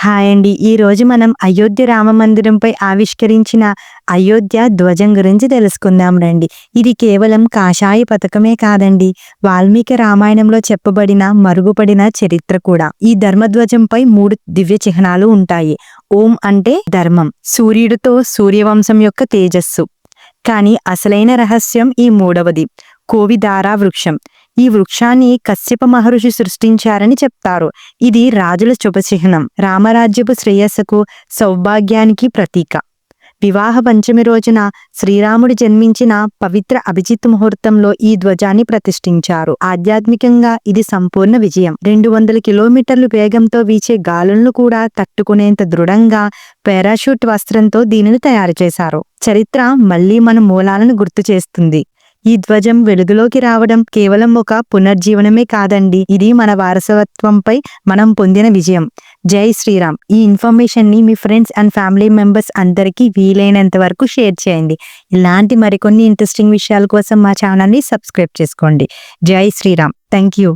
Hi అండి. ఈరోజు మనం అయోధ్య రామ మందిరంపై ఆవిష్కరించిన అయోధ్య ధ్వజం గురించి తెలుసుకుందాం రండి. ఇది కేవలం కాషాయ పథకమే కాదండి. వాల్మీకి రామాయణంలో చెప్పబడిన మరుగుపడిన చరిత్ర కూడా. ఈ ధర్మధ్వజంపై మూడు దివ్య చిహ్నాలు ఉంటాయి. ఓం అంటే ధర్మం సూర్యుడితో సూర్యవంశం యొక్క తేజస్సు. కానీ అసలైన రహస్యం ఈ మూడవది. కోవిదారా వృక్షం. ఈ వృక్షాన్ని కశ్యప మహర్షి సృష్టించారని చెప్తారు. ఇది రాజుల శుభచిహ్నం. రామరాజ్యపు శ్రేయస్సుకు సౌభాగ్యానికి ప్రతీక. వివాహ పంచమి రోజున శ్రీరాముడు జన్మించిన పవిత్ర అభిజిత్ ముహూర్తంలో ఈ ధ్వజాన్ని ప్రతిష్ఠించారు. ఆధ్యాత్మికంగా ఇది సంపూర్ణ విజయం. రెండు వందల కిలోమీటర్లు వేగంతో వీచే గాలులను కూడా తట్టుకునేంత దృఢంగా పారాషూట్ వస్త్రంతో దీనిని తయారు చేశారు. చరిత్ర మళ్ళీ మన మూలాలను గుర్తు చేస్తుంది. ఈ ధ్వజం వెలుగులోకి రావడం కేవలం ఒక పునర్జీవనమే కాదండి. ఇది మన వారసత్వంపై మనం పొందిన విజయం. జై శ్రీరామ్. ఈ ఇన్ఫర్మేషన్ని మీ ఫ్రెండ్స్ అండ్ ఫ్యామిలీ మెంబర్స్ అందరికీ వీలైనంత వరకు షేర్ చేయండి. ఇలాంటి మరికొన్ని ఇంట్రెస్టింగ్ విషయాల కోసం మా ఛానల్ని సబ్స్క్రైబ్ చేసుకోండి. జై శ్రీరామ్. Thank you